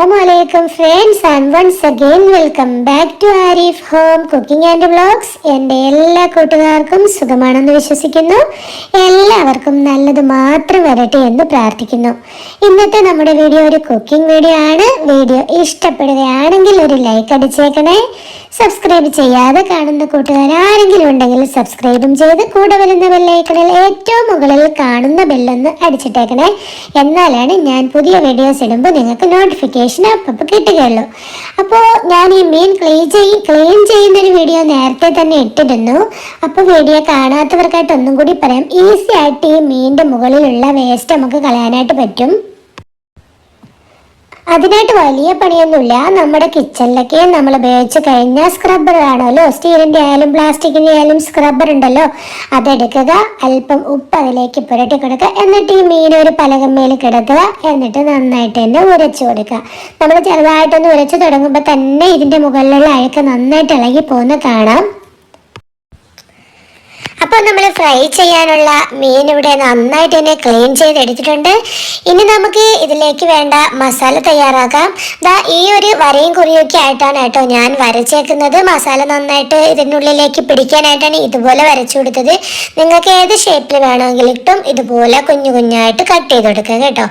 അലൈക്കും friends and once again welcome back to Arif home cooking and vlogs എന്റെ എല്ലാ കൂട്ടുകാർക്കും സുഖമാണെന്ന് വിശ്വസിക്കുന്നു. എല്ലാവർക്കും നല്ലത് മാത്രം വരട്ടെ എന്ന് പ്രാർത്ഥിക്കുന്നു. ഇന്നത്തെ നമ്മുടെ വീഡിയോ ഒരു കുക്കിംഗ് വീഡിയോ ആണ്. വീഡിയോ ഇഷ്ടപ്പെടുകയാണെങ്കിൽ ഒരു ലൈക്ക് അടിച്ചേക്കണേ. സബ്സ്ക്രൈബ് ചെയ്യാതെ കാണുന്ന കൂട്ടുകാർ ആരെങ്കിലും ഉണ്ടെങ്കിൽ സബ്സ്ക്രൈബും ചെയ്ത് കൂടെ വരുന്ന ബെല്ലൈക്കണിൽ ഏറ്റവും മുകളിൽ കാണുന്ന ബെല്ലൊന്ന് അടിച്ചിട്ടേക്കണേ. എന്നാലാണ് ഞാൻ പുതിയ വീഡിയോസ് ഇടുമ്പോൾ നിങ്ങൾക്ക് നോട്ടിഫിക്കേഷൻ അപ്പം കിട്ടുകയുള്ളൂ. അപ്പോൾ ഞാൻ ഈ മീൻ ക്ലീൻ ചെയ്യും ക്ലീൻ ചെയ്യുന്നൊരു വീഡിയോ നേരത്തെ തന്നെ ഇട്ടിരുന്നു. അപ്പോൾ വീഡിയോ കാണാത്തവർക്കായിട്ട് ഒന്നും കൂടി പറയാം. ഈസി ആയിട്ട് ഈ മീനിന്റെ മുകളിലുള്ള വേസ്റ്റ് നമുക്ക് കളയാനായിട്ട് പറ്റും. അതിനായിട്ട് വലിയ പണിയൊന്നുമില്ല. നമ്മുടെ കിച്ചണിലൊക്കെ നമ്മൾ ഉപയോഗിച്ച് കഴിഞ്ഞ സ്ക്രബ്ബർ ആണല്ലോ. സ്റ്റീലിന്റെ ആയാലും പ്ലാസ്റ്റിക്കിന്റെ ആയാലും സ്ക്രബ്ബർ ഉണ്ടല്ലോ. അതെടുക്കുക അല്പം ഉപ്പ് അതിലേക്ക് പുരട്ടി കൊടുക്കുക. എന്നിട്ട് ഈ മീൻ ഒരു പലകമ്മയിൽ കിടക്കുക. എന്നിട്ട് നന്നായിട്ട് തന്നെ ഉരച്ചു കൊടുക്കുക. നമ്മൾ ചെറുതായിട്ടൊന്ന് ഉരച്ചു തുടങ്ങുമ്പോൾ തന്നെ ഇതിന്റെ മുകളിലുള്ള അഴുക്ക് നന്നായിട്ട് ഇളകി പോകുന്ന കാണാം. നമ്മൾ ഫ്രൈ ചെയ്യാനുള്ള മീൻ ഇവിടെ നന്നായിട്ട് തന്നെ ക്ലീൻ ചെയ്തെടുത്തിട്ടുണ്ട്. ഇനി നമുക്ക് ഇതിലേക്ക് വേണ്ട മസാല തയ്യാറാക്കാം. ദാ ഈ ഒരു വരയും കുറിയൊക്കെ ആയിട്ടാണ് കേട്ടോ ഞാൻ വരച്ചേക്കുന്നത്. മസാല നന്നായിട്ട് ഇതിനുള്ളിലേക്ക് പിടിക്കാനായിട്ടാണ് ഇതുപോലെ വരച്ചു കൊടുത്തത്. നിങ്ങൾക്ക് ഏത് ഷേപ്പിൽ വേണമെങ്കിലും ഇട്ടും ഇതുപോലെ കുഞ്ഞു കുഞ്ഞായിട്ട് കട്ട് ചെയ്ത് കൊടുക്കുക കേട്ടോ.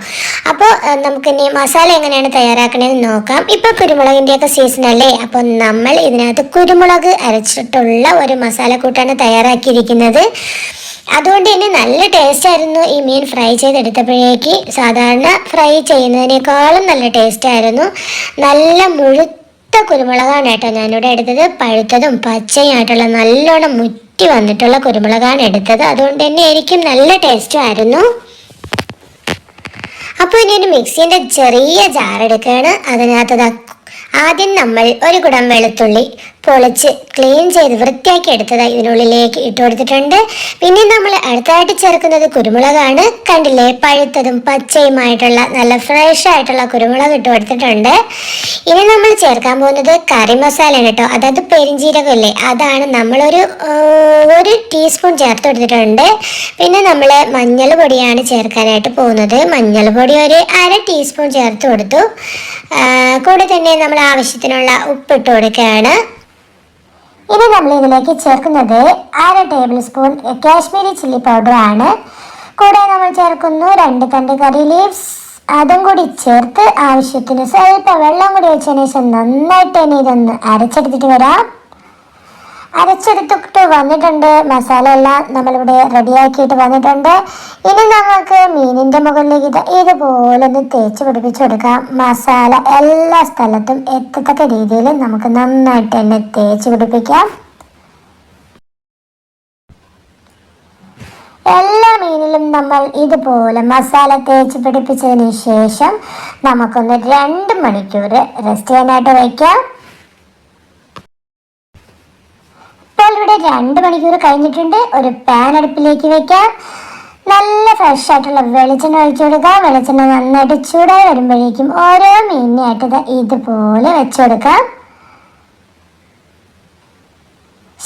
അപ്പോൾ നമുക്കിനി മസാല എങ്ങനെയാണ് തയ്യാറാക്കണതെന്ന് നോക്കാം. ഇപ്പോൾ കുരുമുളകിന്റെയൊക്കെ സീസൺ അല്ലേ? അപ്പോൾ നമ്മൾ ഇതിനകത്ത് കുരുമുളക് അരച്ചിട്ടുള്ള ഒരു മസാല കൂട്ടാണ് തയ്യാറാക്കിയിരിക്കുന്നത്. അതുകൊണ്ട് തന്നെ നല്ല ടേസ്റ്റ് ആയിരുന്നു ഈ മീൻ ഫ്രൈ ചെയ്തെടുത്തപ്പോഴേക്ക്. സാധാരണ ഫ്രൈ ചെയ്യുന്നതിനേക്കാളും നല്ല ടേസ്റ്റ് ആയിരുന്നു. നല്ല മുഴുത്ത കുരുമുളകാണ് കേട്ടോ ഞാനിവിടെ എടുത്തത്. പഴുത്തതും പച്ചയായിട്ടുള്ള നല്ലോണം മുറ്റി വന്നിട്ടുള്ള കുരുമുളകാണ് എടുത്തത്. അതുകൊണ്ട് തന്നെ എനിക്കും നല്ല ടേസ്റ്റ് ആയിരുന്നു. അപ്പോൾ ഇനി ഒരു മിക്സിന്റെ ചെറിയ ജാർ എടുക്കുകയാണ്. അതിനകത്ത് ആദ്യം നമ്മൾ ഒരു കുടം വെളുത്തുള്ളി പൊളിച്ച് ക്ലീൻ ചെയ്ത് വൃത്തിയാക്കി എടുത്തതായി ഇതിനുള്ളിലേക്ക് ഇട്ട് കൊടുത്തിട്ടുണ്ട്. പിന്നെ നമ്മൾ അടുത്തായിട്ട് ചേർക്കുന്നത് കുരുമുളകാണ്. കണ്ടില്ലേ? പഴുത്തതും പച്ചയുമായിട്ടുള്ള നല്ല ഫ്രഷ് ആയിട്ടുള്ള കുരുമുളക് ഇട്ട് കൊടുത്തിട്ടുണ്ട്. ഇനി നമ്മൾ ചേർക്കാൻ പോകുന്നത് കറി മസാലയാണ് കേട്ടോ. അതായത് പെരിഞ്ചീരകമില്ലേ അതാണ് നമ്മളൊരു ഒരു ടീസ്പൂൺ ചേർത്ത് കൊടുത്തിട്ടുണ്ട്. പിന്നെ നമ്മൾ മഞ്ഞൾ പൊടിയാണ് ചേർക്കാനായിട്ട് പോകുന്നത്. മഞ്ഞൾ പൊടി ഒരു അര ടീസ്പൂൺ ചേർത്ത് കൊടുത്തു. കൂടെ തന്നെ നമ്മൾ ആവശ്യത്തിനുള്ള ഉപ്പിട്ട് കൊടുക്കുകയാണ്. ഇനി നമ്മൾ ഇതിലേക്ക് ചേർക്കുന്നത് അര tablespoon Kashmiri chilli powder ആണ്. കൂടെ നമ്മൾ ചേർക്കുന്നു രണ്ട് തണ്ട് കറി ലീവ്സ് അതും കൂടി ചേർത്ത് ആവശ്യത്തിന് സ്വല്പം വെള്ളം കൂടി വെച്ചതിന് ശേഷം നന്നായിട്ട് തന്നെ ഇതൊന്ന് അരച്ചെടുത്തിട്ട് വരാം. അരച്ചെടുത്തിട്ട് വന്നിട്ടുണ്ട്. മസാല എല്ലാം നമ്മളിവിടെ റെഡിയാക്കിയിട്ട് വന്നിട്ടുണ്ട്. ഇനി നമുക്ക് മീനിന്റെ മുകളിലേക്ക് ഇത് ഇതുപോലെ ഒന്ന് തേച്ച് പിടിപ്പിച്ച് കൊടുക്കാം. മസാല എല്ലാ സ്ഥലത്തും എത്തത്തക്ക രീതിയിൽ നമുക്ക് നന്നായിട്ട് തന്നെ തേച്ച് പിടിപ്പിക്കാം. എല്ലാ മീനിലും നമ്മൾ ഇതുപോലെ മസാല തേച്ച് പിടിപ്പിച്ചതിന് ശേഷം നമുക്കൊന്ന് രണ്ട് മണിക്കൂർ റെസ്റ്റ് ചെയ്യാനായിട്ട് വയ്ക്കാം ഇപ്പോൾ ഇവിടെ രണ്ട് മണിക്കൂർ കഴിഞ്ഞിട്ടുണ്ട്. ഒരു പാൻ അടുപ്പിലേക്ക് വെക്കാം. നല്ല ഫ്രഷ് ആയിട്ടുള്ള വെളിച്ചെണ്ണ ഒഴിച്ചു കൊടുക്കുക വെളിച്ചെണ്ണ നന്നായിട്ട് ചൂടായി വരുമ്പോഴേക്കും ഓരോ മീനിനായിട്ട് ഇതുപോലെ വെച്ചു കൊടുക്കാം.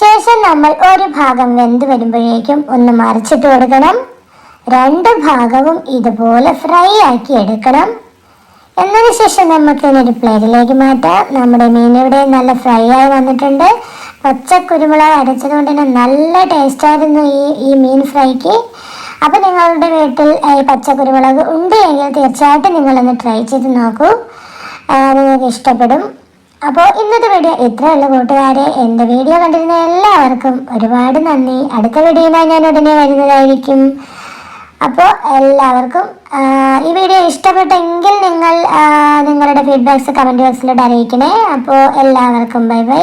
ശേഷം നമ്മൾ ഒരു ഭാഗം വെന്ത് വരുമ്പോഴേക്കും ഒന്ന് മറിച്ചിട്ട് കൊടുക്കണം. രണ്ട് ഭാഗവും ഇതുപോലെ ഫ്രൈ ആക്കി എടുക്കണം. എന്നതിന് ശേഷം നമുക്ക് ഇതിനൊരു പ്ലേറ്റിലേക്ക് മാറ്റാം. നമ്മുടെ മീൻ ഇവിടെ നല്ല ഫ്രൈ ആയി വന്നിട്ടുണ്ട്. പച്ച കുരുമുളക് അരച്ചത് കൊണ്ട് തന്നെ നല്ല ടേസ്റ്റ് ആയിരുന്നു ഈ ഈ മീൻ ഫ്രൈക്ക്. അപ്പോൾ നിങ്ങളുടെ വീട്ടിൽ ഈ പച്ച കുരുമുളക് ഉണ്ട് എങ്കിൽ തീർച്ചയായിട്ടും നിങ്ങളൊന്ന് ട്രൈ ചെയ്ത് നോക്കൂ. നിങ്ങൾക്ക് ഇഷ്ടപ്പെടും. അപ്പോൾ ഇന്നത്തെ വീഡിയോ ഇത്രയുള്ള കൂട്ടുകാരെ. എന്റെ വീഡിയോ കണ്ടിരുന്ന എല്ലാവർക്കും ഒരുപാട് നന്ദി. അടുത്ത വീഡിയോയിലാണ് ഞാൻ ഉടനെ വരുന്നതായിരിക്കും. അപ്പോൾ എല്ലാവർക്കും ഈ വീഡിയോ ഇഷ്ടപ്പെട്ടെങ്കിൽ നിങ്ങൾ നിങ്ങളുടെ ഫീഡ്ബാക്ക്സ് കമന്റ് ബോക്സിലൂടെ അറിയിക്കണേ. അപ്പോൾ എല്ലാവർക്കും ബൈ ബൈ